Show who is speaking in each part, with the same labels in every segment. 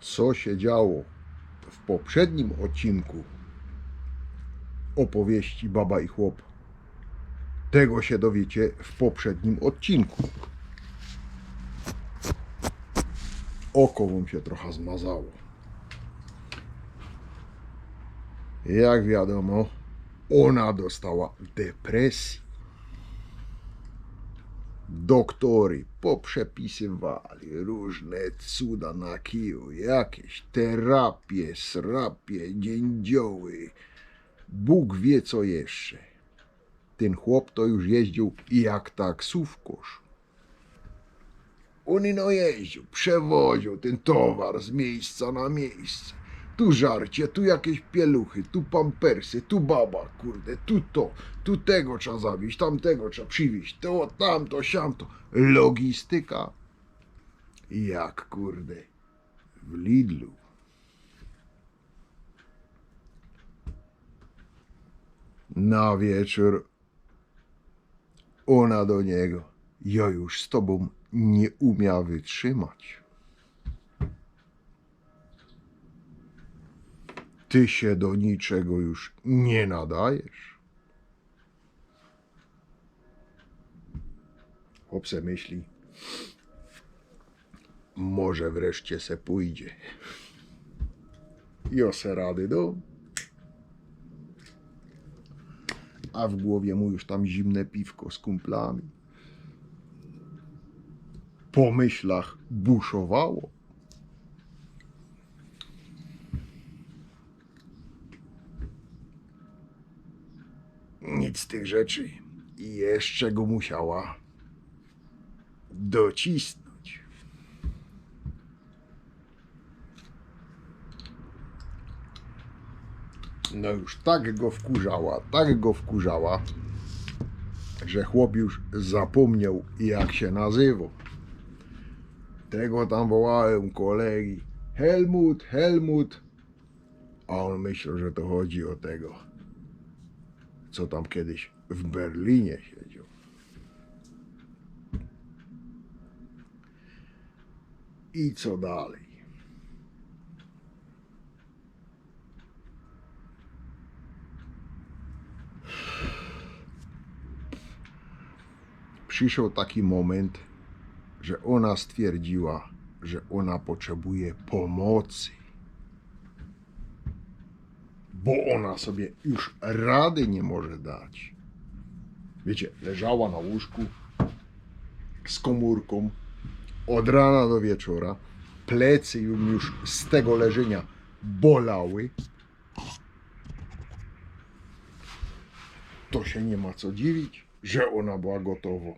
Speaker 1: co się działo w poprzednim odcinku opowieści Baba i Chłop. Tego się dowiecie w poprzednim odcinku. Oko wam się trochę zmazało. Jak wiadomo, ona dostała depresji. Doktory poprzepisywali różne cuda na kiju, jakieś terapie, srapie, dziędzioły. Bóg wie co jeszcze. Ten chłop to już jeździł jak taksówkarz. On no jeździł, przewoził ten towar z miejsca na miejsce. Tu żarcie, tu jakieś pieluchy, tu pampersy, tu baba, kurde, tu to, tu tego trzeba zawieźć, tamtego trzeba przywieźć, to, tamto, siamto. Logistyka. Jak, kurde, w Lidlu. Na wieczór ona do niego. Ja już z tobą nie umia wytrzymać. Ty się do niczego już nie nadajesz. Chłop myśli, może wreszcie se pójdzie. I rady do. A w głowie mu już tam zimne piwko z kumplami. Po myślach buszowało. Nic z tych rzeczy. I jeszcze go musiała docisnąć. No już tak go wkurzała, tak go wkurzała, że chłop już zapomniał jak się nazywał. Tego tam wołałem kolegi. Helmut, Helmut. A on myślał, że to chodzi o tego co tam kiedyś w Berlinie siedział. I co dalej? Przyszedł taki moment, że ona stwierdziła, że ona potrzebuje pomocy bo ona sobie już rady nie może dać. Wiecie, leżała na łóżku z komórką od rana do wieczora. Plecy już z tego leżenia bolały. To się nie ma co dziwić, że ona była gotowa.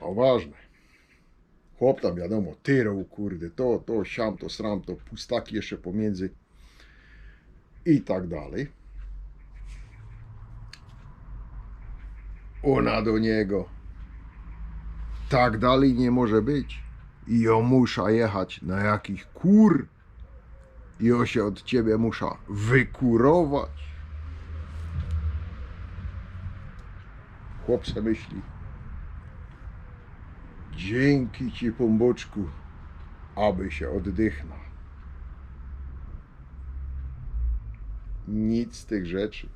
Speaker 1: A ważne. Chłop tam wiadomo, tyrał, kurde, to, to, siam, to, sram, to, pustaki jeszcze pomiędzy i tak dalej. Ona do niego. Tak dalej nie może być. I ja muszę jechać na jakiś kur. I ja się od ciebie muszę wykurować. Chłop se myśli. Dzięki ci, pomboczku, aby się oddychnął. Nic z tych rzeczy.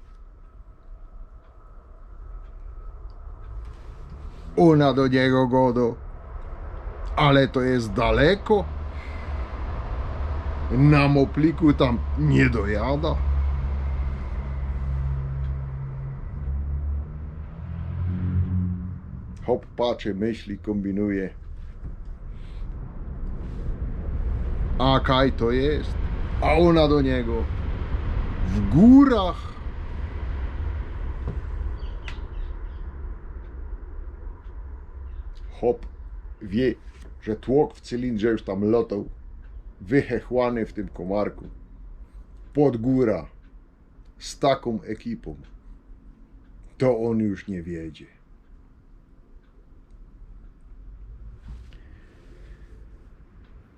Speaker 1: Ona do niego godo. Ale to jest daleko. Na mopliku tam nie dojada. Hop patrzy, myśli, kombinuje. A kaj to jest? A ona do niego w górach. Hop wie, że tłok w cylindrze już tam lotał, wychechłany w tym komarku. Pod góra, z taką ekipą, to on już nie wiedzie.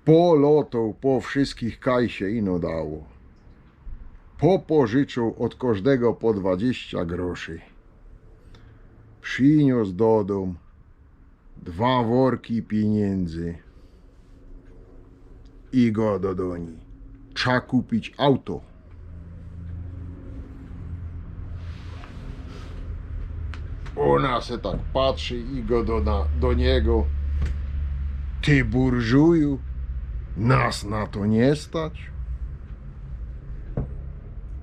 Speaker 1: Polotą po wszystkich kaj się ino dało popożyczył od każdego po 20 groszy. Przyniósł do domu dwa worki pieniędzy. I go do doni. Trzeba kupić auto. Ona se tak patrzy i go do, na, do niego. Ty burżuju, nas na to nie stać.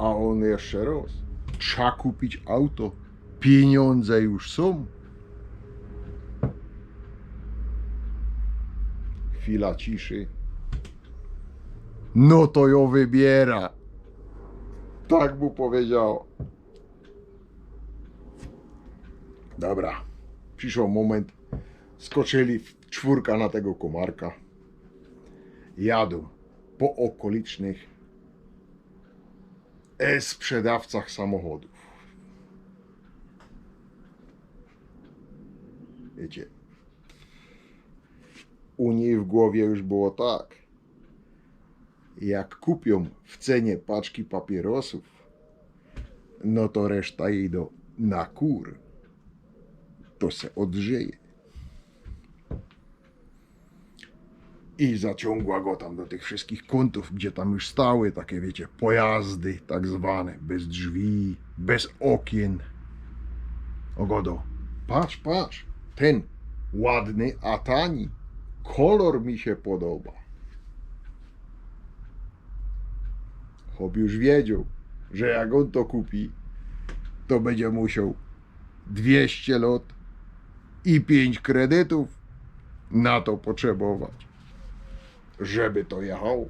Speaker 1: A on jeszcze raz. Trzeba kupić auto. Pieniądze już są. Chwila ciszy. No to ją wybiera. Tak mu powiedział. Dobra. Przyszł moment. Skoczyli w czwórka na tego komarka. Jadą po okolicznych e, sprzedawcach samochodów. Wiecie, u niej w głowie już było tak. Jak kupią w cenie paczki papierosów, no to reszta jej do na kur. To se odżyje. I zaciągła go tam do tych wszystkich kątów, gdzie tam już stały takie, wiecie, pojazdy tak zwane, bez drzwi, bez okien. Ogodo, patrz, patrz, ten ładny, a tani. Kolor mi się podoba. Chłop już wiedział, że jak on to kupi, to będzie musiał 200 lot i 5 kredytów na to potrzebować, żeby to jechało.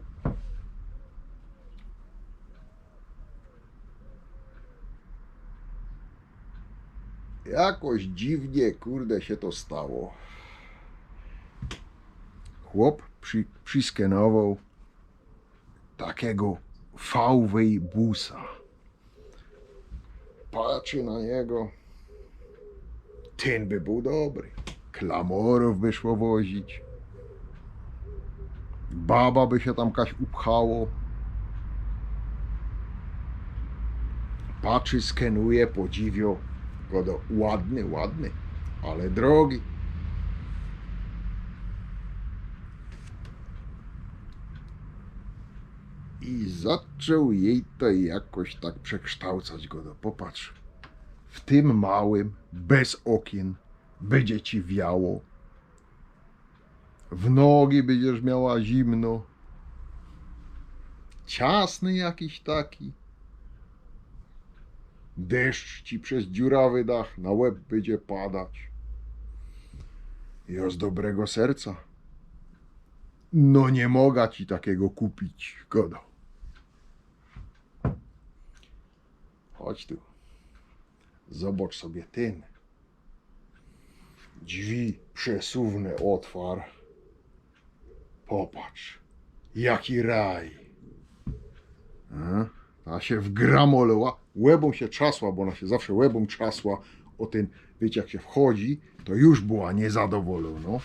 Speaker 1: Jakoś dziwnie, kurde, się to stało. Chłop przy, przyskenował takiego VW busa. Patrzy na niego. Ten by był dobry. Klamorów by szło wozić. Baba by się tam kaś upchało. Patrzy, skenuje, podziwio. Godo, ładny, ładny, ale drogi. I zaczął jej to jakoś tak przekształcać go. No, popatrz, w tym małym, bez okien, będzie ci wiało. W nogi będziesz miała zimno. Ciasny jakiś taki. Deszcz ci przez dziurawy dach na łeb będzie padać. Ja z dobrego serca. No nie mogę ci takiego kupić, godo. Chodź tu. Zobacz sobie ten. Drzwi przesuwne otwar. Popatrz. Jaki raj. A, ta się wgramolowała. Łebą się trzasła, bo ona się zawsze łebą trzasła o ten, wiecie, jak się wchodzi, to już była niezadowolona.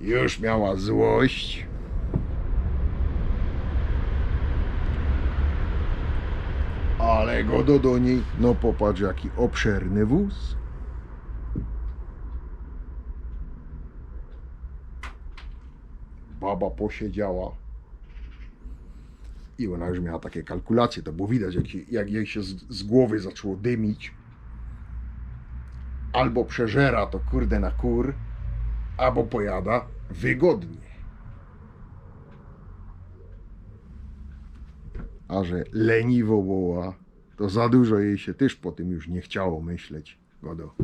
Speaker 1: Już miała złość. Ale go do, do niej, no popatrz jaki obszerny wóz. Baba posiedziała i ona już miała takie kalkulacje, to było widać jak, jak jej się z, z głowy zaczęło dymić. Albo przeżera to kurde na kur, albo pojada wygodnie. A że leniwo była, to za dużo jej się też po tym już nie chciało myśleć. Godo.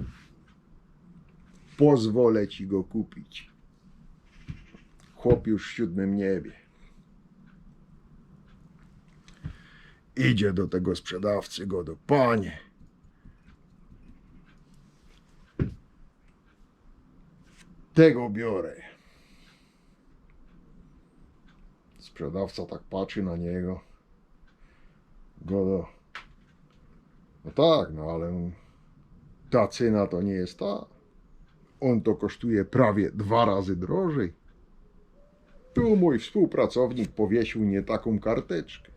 Speaker 1: Pozwolę ci go kupić. Chłop już w siódmym niebie. Idzie do tego sprzedawcy, Godo. Panie, tego biorę. Sprzedawca tak patrzy na niego. Godo. No tak, no ale ta cena to nie jest ta. On to kosztuje prawie dwa razy drożej. Tu mój współpracownik powiesił nie taką karteczkę.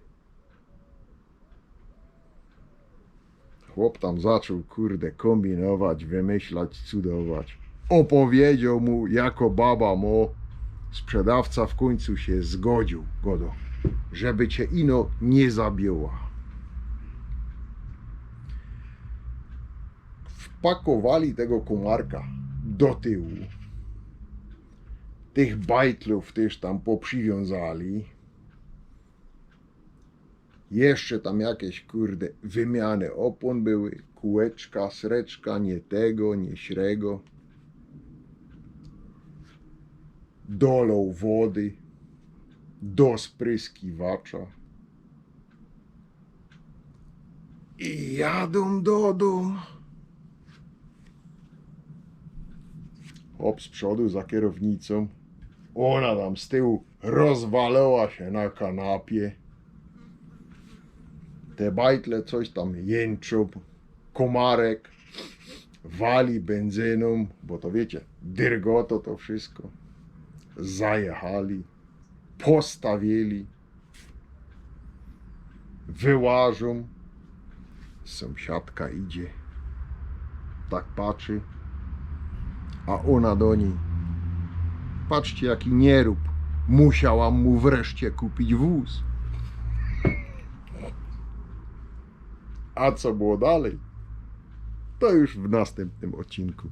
Speaker 1: Chłop tam zaczął, kurde, kombinować, wymyślać, cudować. Opowiedział mu, jako baba mu, Sprzedawca w końcu się zgodził, Godo, żeby cię ino nie zabiła. Wpakowali tego komarka do tyłu. Tych bajtlów też tam poprzywiązali. Jeszcze tam jakieś, kurde, wymiany opon były, kółeczka, sreczka, nie tego, nie śrego. Dolą wody do spryskiwacza. I jadą do domu. Hop z przodu za kierownicą. Ona tam z tyłu rozwalała się na kanapie. Te bajtle coś tam jęczą. Komarek wali benzyną, bo to wiecie, dyrgoto to wszystko. Zajechali, postawili, wyłażą. Sąsiadka idzie, tak patrzy, a ona do niej. Patrzcie, jaki nierób. Musiałam mu wreszcie kupić wóz. A co było dalej? To już w następnym odcinku.